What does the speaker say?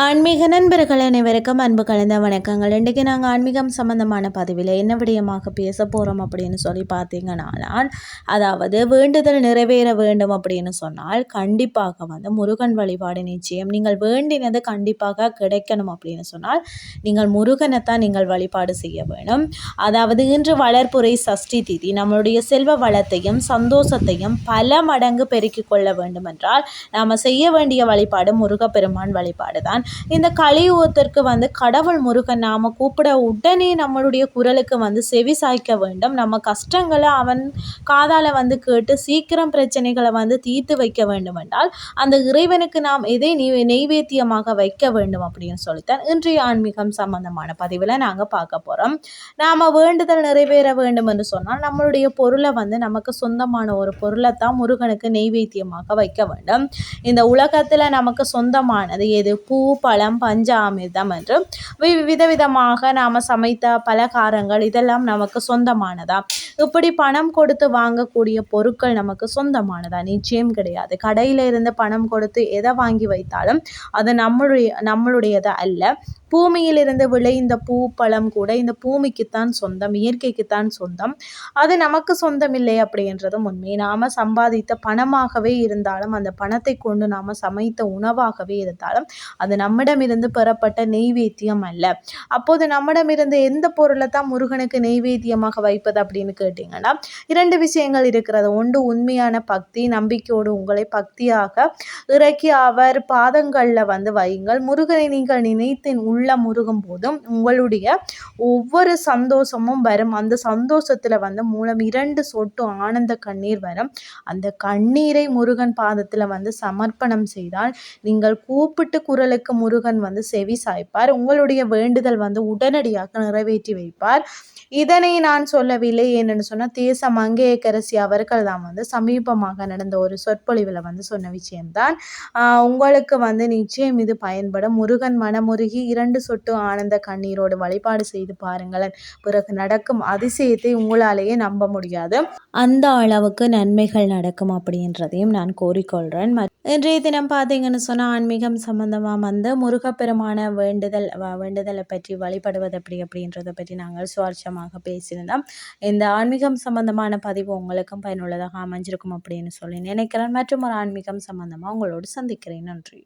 ஆன்மீக நண்பர்கள் அனைவருக்கும் அன்பு கலந்த வணக்கங்கள். இன்றைக்கு நாங்கள் ஆன்மீகம் சம்பந்தமான பதிவில் என்ன விடயமாக பேச போகிறோம் அப்படின்னு சொல்லி பார்த்தீங்கன்னா அதாவது வேண்டுதல் நிறைவேற வேண்டும் அப்படின்னு சொன்னால் கண்டிப்பாக வந்து முருகன் வழிபாடு நிச்சயம். நீங்கள் வேண்டினது கண்டிப்பாக கிடைக்கணும் அப்படின்னு சொன்னால் நீங்கள் முருகனைத்தான் நீங்கள் வழிபாடு செய்ய வேணும். அதாவது இன்று வளர்ப்புரை சஷ்டி திதி நம்மளுடைய செல்வ வளத்தையும் சந்தோஷத்தையும் பல மடங்கு பெருக்கிக் கொள்ள வேண்டும் என்றால் நாம் செய்ய வேண்டிய வழிபாடு முருகப்பெருமான் வழிபாடு தான் இந்த கலியுகத்திற்கு வந்து கடவுள் முருகன் நாம் கூப்பிட உடனே நம்மளுடைய குரலுக்கு வந்து செவி சாய்க்க வேண்டும். நம்ம கஷ்டங்களை அவன் காதால் வந்து கேட்டு சீக்கிரம் பிரச்சனைகளை வந்து தீர்த்து வைக்க வேண்டும் என்றால் அந்த இறைவனுக்கு நாம் எதை நெய் நெய்வேத்தியமாக வைக்க வேண்டும் அப்படின்னு சொல்லித்தான் இன்றைய ஆன்மீகம் சம்பந்தமான பதிவில் நாங்கள் பார்க்க போகிறோம் நாம் வேண்டுதல் நிறைவேற வேண்டும் என்று சொன்னால் நம்மளுடைய பொருளை வந்து நமக்கு சொந்தமான ஒரு பொருளை தான் முருகனுக்கு நெய்வேத்தியமாக வைக்க வேண்டும். இந்த உலகத்தில் நமக்கு சொந்தமானது எது? பூ பழம் பஞ்சாமிர்தம் என்று விதவிதமாக நாம் சமைத்த பலகாரங்கள் இதெல்லாம் நமக்கு சொந்தமானதாக இப்படி பணம் கொடுத்து வாங்கக்கூடிய பொருட்கள் நமக்கு சொந்தமானதா? நிச்சயம் கிடையாது. கடையில் இருந்து பணம் கொடுத்து எதை வாங்கி வைத்தாலும் அது நம்மளுடைய நம்மளுடையது அல்ல. பூமியிலிருந்து விளைந்த பூ பழம் கூட இந்த பூமிக்குத்தான் சொந்தம் இயற்கைக்குத்தான் சொந்தம். அது நமக்கு சொந்தம் இல்லை அப்படின்றதும் உண்மை. நாம் சம்பாதித்த பணமாகவே இருந்தாலும் அந்த பணத்தை கொண்டு நாம் சமைத்த உணவாகவே இருந்தாலும் அது நம்மிடமிருந்து பெறப்பட்ட நெய்வேத்தியம் அல்ல. அப்போது நம்மிடமிருந்து எந்த பொருளை தான் முருகனுக்கு நெய்வேத்தியமாக வைப்பது அப்படின்னு கேட்டிங்கன்னா இரண்டு விஷயங்கள் இருக்கிறது. ஒன்று உண்மையான பக்தி நம்பிக்கையோடு உங்களை பக்தியாக இறக்கி அவர் பாதங்களில் வந்து வையுங்கள். முருகனை நீங்கள் நினைத்து உள்ள முருகும் போதும் உங்களுடைய ஒவ்வொரு சந்தோஷமும் வரும். அந்த சந்தோஷத்தில் வந்து மூலம் இரண்டு சொட்டு ஆனந்த கண்ணீர் வரும். அந்த கண்ணீரை முருகன் பாதத்தில் வந்து சமர்ப்பணம் செய்தால் நீங்கள் கூப்பிட்டு குரலுக்கு முருகன் வந்து செவி சாய்ப்பார். உங்களுடைய வேண்டுதல் வந்து உடனடியாக நிறைவேற்றி வைப்பார். இதனை நான் சொல்லவில்லை என்னென்னு சொன்னால் தேச மங்கையக்கரசி அவர்கள் தான் வந்து சமீபமாக நடந்த ஒரு சொற்பொழிவில் வந்து சொன்ன விஷயம்தான். உங்களுக்கு வந்து நிச்சயம் இது பயன்படும் முருகன் மனமுருகி இரண்டு சொட்டு ஆனந்த கண்ணீரோடு வழிபாடு செய்து பாருங்களேன். பிறகு நடக்கும் அதிசயத்தை உங்களாலேயே நம்ப முடியாது. அந்த அளவுக்கு நன்மைகள் நடக்கும் அப்படின்றதையும் நான் கோரிக்கொள்கிறேன் இன்றைய தினம் பார்த்தீங்கன்னு சொன்னால் ஆன்மீகம் சம்மந்தமாக வந்து முருகப்பெருமான வேண்டுதல் வேண்டுதலை பற்றி வழிபடுவது எப்படி அப்படின்றத பற்றி நாங்கள் சுவாரஸ்யமாக பேசியிருந்தோம். இந்த ஆன்மீகம் சம்பந்தமான பதிவு உங்களுக்கும் பயனுள்ளதாக அமைஞ்சிருக்கும் அப்படின்னு சொல்லி நினைக்கிறேன். மற்றும் ஒரு ஆன்மீகம் சம்பந்தமாக உங்களோடு சந்திக்கிறேன். நன்றி.